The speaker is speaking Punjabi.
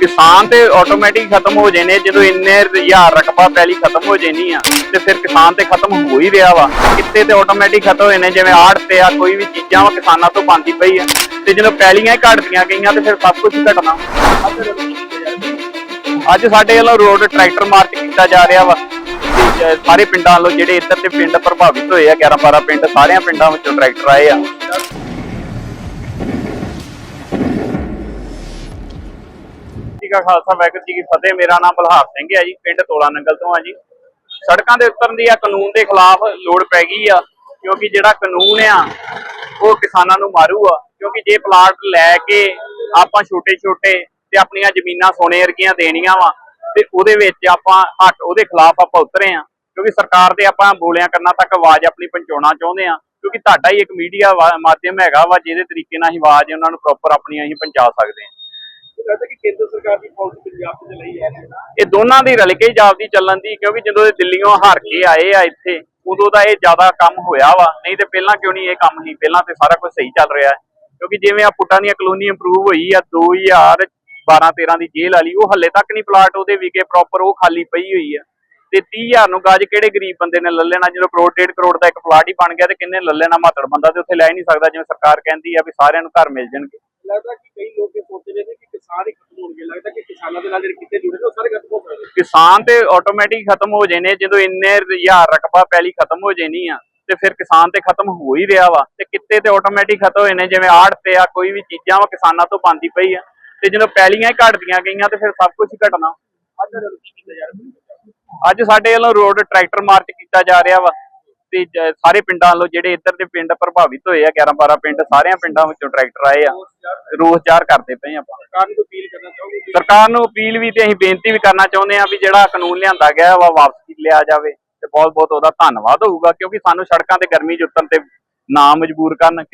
ਕਿਸਾਨ ਤੇ ਆਟੋਮੈਟਿਕ ਖਤਮ ਹੋ ਜਾਣੇ, ਜਦੋਂ ਇੰਨੇ ਹਜ਼ਾਰ ਰਕਬਾ ਪਹਿਲੀ ਖਤਮ ਹੋ ਜਾਣੀ ਆ, ਤੇ ਫਿਰ ਕਿਸਾਨ ਤੇ ਖਤਮ ਹੋ ਹੀ ਰਿਹਾ ਵਾ। ਕਿੱਤੇ ਤੇ ਆਟੋਮੈਟਿਕ ਖਤਮ ਹੋਏ ਨੇ ਜਿਵੇਂ ਆੜ ਤੇ ਆ, ਕੋਈ ਵੀ ਚੀਜ਼ਾਂ ਵਾ ਕਿਸਾਨਾਂ ਤੋਂ ਬੰਦੀ ਪਈ ਆ। ਤੇ ਜਦੋਂ ਪਹਿਲੀਆਂ ਹੀ ਘਟਦੀਆਂ ਗਈਆਂ, ਤੇ ਫਿਰ ਸਭ ਕੁਝ ਹੀ ਘਟਣਾ। ਅੱਜ ਸਾਡੇ ਵੱਲੋਂ ਰੋਡ ਟਰੈਕਟਰ ਮਾਰਚ ਕੀਤਾ ਜਾ ਰਿਹਾ ਵਾ। ਸਾਰੇ ਪਿੰਡਾਂ ਵੱਲੋਂ ਜਿਹੜੇ ਇੱਧਰ ਦੇ ਪਿੰਡ ਪ੍ਰਭਾਵਿਤ ਹੋਏ ਆ 11 12 ਪਿੰਡ, ਸਾਰਿਆਂ ਪਿੰਡਾਂ ਵਿੱਚੋਂ ਟਰੈਕਟਰ ਆਏ ਆ। ਜੀ ਕਾ ਖਾਲਸਾ ਵਾਹਿਗੁਰੂ ਜੀ ਕੀ ਫਤਿਹ। ਮੇਰਾ ਨਾਮ ਬਲਹਾਰ ਸਿੰਘ ਹੈ ਜੀ, ਪਿੰਡ ਤੋਲਾ ਨੰਗਲ ਤੋਂ ਆ ਜੀ। ਸੜਕਾਂ ਦੇ ਉਤਰਨ ਦੀ ਆ, ਕਾਨੂੰਨ ਦੇ ਖਿਲਾਫ ਲੋੜ ਪੈ ਗਈ ਆ, ਕਿਉਂਕਿ ਜਿਹੜਾ ਕਾਨੂੰਨ ਆ, ਉਹ ਕਿਸਾਨਾਂ ਨੂੰ ਮਾਰੂ ਆ, ਕਿਉਂਕਿ ਜੇ ਪਲਾਟ ਲੈ ਕੇ ਆਪਾਂ ਛੋਟੇ ਛੋਟੇ ਤੇ ਆਪਣੀਆਂ ਜ਼ਮੀਨਾਂ ਸੋਨੇ ਵਰਗੀਆਂ ਦੇਣੀਆਂ ਵਾ, ਤੇ ਉਹਦੇ ਵਿੱਚ ਆਪਾਂ ਹੱਟ, ਉਹਦੇ ਖਿਲਾਫ ਆਪਾਂ ਉਤਰੇ ਆ, ਕਿਉਂਕਿ ਸਰਕਾਰ ਦੇ ਆਪਾਂ ਬੋਲਿਆਂ ਕਰਨਾ ਤੱਕ ਆਵਾਜ਼ ਆਪਣੀ ਪਹੁੰਚਾਉਣਾ ਚਾਹੁੰਦੇ ਆ, ਕਿਉਂਕਿ ਤੁਹਾਡਾ ਹੀ ਇੱਕ ਮੀਡੀਆ ਮਾਧਿਅਮ ਹੈਗਾ ਵਾ, ਜਿਹਦੇ ਤਰੀਕੇ ਨਾਲ ਅਸੀਂ ਆਵਾਜ਼ ਉਹਨਾਂ ਨੂੰ ਪ੍ਰੋਪਰ ਆਪਣੀ ਅਸੀਂ ਪਹੁੰਚਾ ਸਕਦੇ ਆ। ਲੱਗਦਾ ਕਿ ਕੇਂਦਰ ਸਰਕਾਰ ਦੀ ਪਾਲਿਸੀ ਪੰਜਾਬ ਤੇ ਲਈ ਹੈ ਇਹ ਦੋਨਾਂ ਦੀ ਰਲ ਕੇ ਜਾਪਦੀ ਚੱਲਣ ਦੀ, ਕਿਉਂਕਿ ਜਦੋਂ ਇਹ ਦਿੱਲੀੋਂ ਹਾਰ ਕੇ ਆਏ ਆ ਇੱਥੇ, ਉਦੋਂ ਦਾ ਇਹ ਜ਼ਿਆਦਾ ਕੰਮ ਹੋਇਆ ਵਾ। ਨਹੀਂ ਤੇ ਪਹਿਲਾਂ ਕਿਉਂ ਨਹੀਂ ਇਹ ਕੰਮ ਹੀ ਪਹਿਲਾਂ ਤੇ ਸਾਰਾ ਕੁਝ ਸਹੀ ਚੱਲ ਰਿਹਾ ਹੈ। ਕਿਉਂਕਿ ਜਿਵੇਂ ਆ ਪੁੱਟਾਂ ਦੀਆਂ ਕਲੋਨੀ ਇੰਪਰੂਵ ਹੋਈ ਆ 2012 13 ਦੀ ਜੇਲ੍ਹ ਵਾਲੀ, ਉਹ ਹੱਲੇ ਤੱਕ ਨਹੀਂ ਪਲਾਟ ਉਹਦੇ ਵਿਕੇ ਪ੍ਰੋਪਰ ਉਹ ਖਾਲੀ ਪਈ ਹੋਈ ਆ। ਤੇ 30000 ਨੂੰ ਗਾਜ ਕਿਹੜੇ ਗਰੀਬ ਬੰਦੇ ਨੇ ਲੈ ਲੈਣਾ? ਜਦੋਂ ਕਰੋੜ, ਡੇਢ ਕਰੋੜ ਦਾ ਇੱਕ ਪਲਾਟ ਹੀ ਬਣ ਗਿਆ ਤੇ ਕਿੰਨੇ ਲੈ ਲੈਣਾ? ਮਾਤੜ ਬੰਦਾ ਤੇ ਉੱਥੇ ਲੈ ਹੀ ਨਹੀਂ ਸਕਦਾ, ਜਿਵੇਂ ਸਰਕਾਰ ਕਹਿੰਦੀ ਆ ਵੀ ਸਾਰਿਆਂ ਨੂੰ ਘਰ ਮਿਲ ਜਾਣਗੇ। ਲੱਗਦਾ ਕਿ ਕਈ ਲੋਕ ਇਹ ਸੋਚਦੇ ਨੇ ਕਿ ਕਿਸਾਨ ਹੀ ਖਤਮ ਹੋਣਗੇ। ਲੱਗਦਾ ਕਿ ਕਿਸਾਨਾਂ ਦੇ ਨਾਲ ਜਿਹੜੇ ਕਿੱਤੇ ਜੁੜੇ ਨੇ ਉਹ ਸਾਰੇ ਖਤਮ ਹੋ ਸਕਦੇ ਕਿਸਾਨ ਤੇ ਆਟੋਮੈਟਿਕ ਖਤਮ ਹੋ ਜਾਣੇ ਜਦੋਂ ਇੰਨੇ ਹਜ਼ਾਰ ਰਕਬਾ ਪਹਿਲੀ ਖਤਮ ਹੋ ਜਾਣੀ ਆ ਤੇ ਫਿਰ ਕਿਸਾਨ ਤੇ ਖਤਮ ਹੋ ਹੀ ਰਿਹਾ ਵਾ। ਤੇ ਕਿੱਤੇ ਤੇ ਆਟੋਮੈਟਿਕ ਖਤਮ ਹੋਏ ਨੇ ਜਿਵੇਂ ਆੜ ਤੇ ਆ ਕੋਈ ਵੀ ਚੀਜ਼ਾਂ ਵਾ ਕਿਸਾਨਾਂ ਤੋਂ ਬੰਦੀ ਪਈ ਆ। ਤੇ ਜਦੋਂ ਪਹਿਲੀਆਂ ਹੀ ਘਟਦੀਆਂ ਗਈਆਂ ਤੇ ਫਿਰ ਸਭ ਕੁਝ ਹੀ ਘਟਣਾ। ਅੱਜ ਸਾਡੇ ਵੱਲੋਂ ਰੋਡ ਟਰੈਕਟਰ ਮਾਰਚ ਕੀਤਾ ਜਾ ਰਿਹਾ ਵਾ। ਤੇ ਸਾਰੇ ਪਿੰਡਾਂ ਵੱਲੋਂ ਜਿਹੜੇ ਇੱਧਰ ਦੇ ਪਿੰਡ ਪ੍ਰਭਾਵਿਤ ਹੋਏ ਆ 11 12 ਪਿੰਡ ਸਾਰਿਆਂ ਪਿੰਡਾਂ ਵਿੱਚੋਂ ਟਰੈਕਟਰ ਆਏ ਆ। ਰੋਸ ਜ਼ਾਹਰ ਕਰਦੇ ਪਏ ਆਪਾਂ। ਸਰਕਾਰ ਨੂੰ ਅਪੀਲ ਕਰਨਾ ਸਰਕਾਰ ਨੂੰ ਅਪੀਲ ਵੀ ਤੇ ਅਸੀਂ ਬੇਨਤੀ ਵੀ ਕਰਨਾ ਚਾਹੁੰਦੇ ਹਾਂ ਵੀ ਜਿਹੜਾ ਕਾਨੂੰਨ ਲਿਆਂਦਾ ਗਿਆ ਵਾ ਵਾਪਸ ਲਿਆ ਜਾਵੇ। ਤੇ ਬਹੁਤ ਬਹੁਤ ਉਹਦਾ ਧੰਨਵਾਦ ਹੋਊਗਾ ਕਿਉਂਕਿ ਸਾਨੂੰ ਸੜਕਾਂ ਤੇ ਗਰਮੀ 'ਚ ਉਤਰਨ ਤੇ ਨਾ ਮਜਬੂਰ ਕਰਨ